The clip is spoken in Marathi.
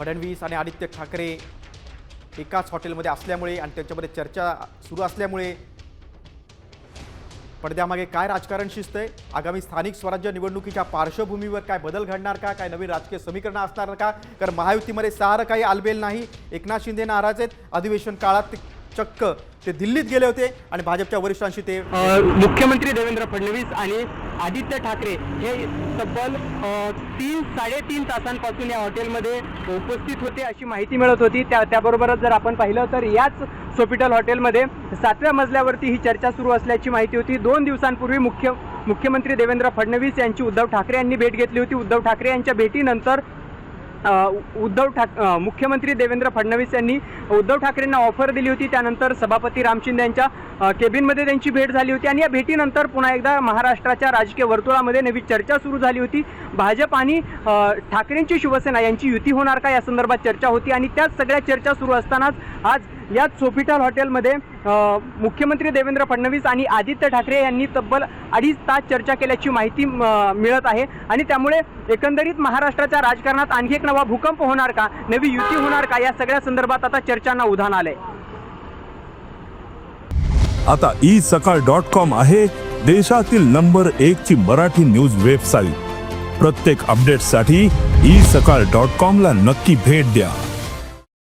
फडणवीस आणि आदित्य ठाकरे एकाच हॉटेलमध्ये असल्यामुळे आणि त्यांच्यामध्ये चर्चा सुरू असल्यामुळे पडद्यामागे काय राजकारण शिजतंय आगामी स्थानिक स्वराज्य निवडणुकीच्या पार्श्वभूमीवर काय बदल घडणार का? काय नवीन राजकीय समीकरणं असणार का? कारण महायुतीमध्ये सारं काही आलबेल नाही. एकनाथ शिंदे नाराज आहेत. अधिवेशन काळात ते चक्क ते दिल्लीत गेले होते आणि भाजपच्या वरिष्ठांशी ते मुख्यमंत्री देवेंद्र फडणवीस आणि आदित्य ठाकरे हे तब्बल तीन साडेतीन तासांपासून या हॉटेलमध्ये उपस्थित होते अशी माहिती मिळत होती. त्या त्याबरोबरच जर आपण पाहिलं तर याच सोपिटल हॉटेलमध्ये सातव्या मजल्यावरती ही चर्चा सुरू असल्याची माहिती होती. दोन दिवसांपूर्वी मुख्य मुख्यमंत्री देवेंद्र फडणवीस यांची उद्धव ठाकरे यांनी भेट घेतली होती. उद्धव ठाकरे यांच्या भेटीनंतर उद्धव ठाक मुख्यमंत्री देवेंद्र फडणवीस यांनी उद्धव ठाकरेंना ऑफर दिली होती. त्यानंतर सभापती रामचिंद यांच्या केबिनमध्ये त्यांची भेट झाली होती. आणि या भेटीनंतर पुन्हा एकदा महाराष्ट्राच्या राजकीय वर्तुळामध्ये नवी चर्चा सुरू झाली होती. भाजप आणि ठाकरेंची शिवसेना यांची युती होणार का? या संदर्भात चर्चा होती. आणि त्याच सगळ्या चर्चा सुरू असतानाच आज याच सोफिटल हॉटेलमध्ये मुख्यमंत्री देवेंद्र फडणवीस आणि आदित्य ठाकरे यांनी तब्बल अडीच तास चर्चा केल्याची माहिती मिळत आहे. आणि त्यामुळे एकंदरीत महाराष्ट्राच्या राजकारणात आणखी एक नवा भूकंप होणार का? नवी युती होणार का? या सगळ्या संदर्भात आता चर्चांना उधाण आलंय. आता ई सकाळ डॉट कॉम आहे देशातील नंबर एक ची मराठी न्यूज वेबसाईट. प्रत्येक अपडेटसाठी ई सकाळ डॉट कॉम ला नक्की भेट द्या.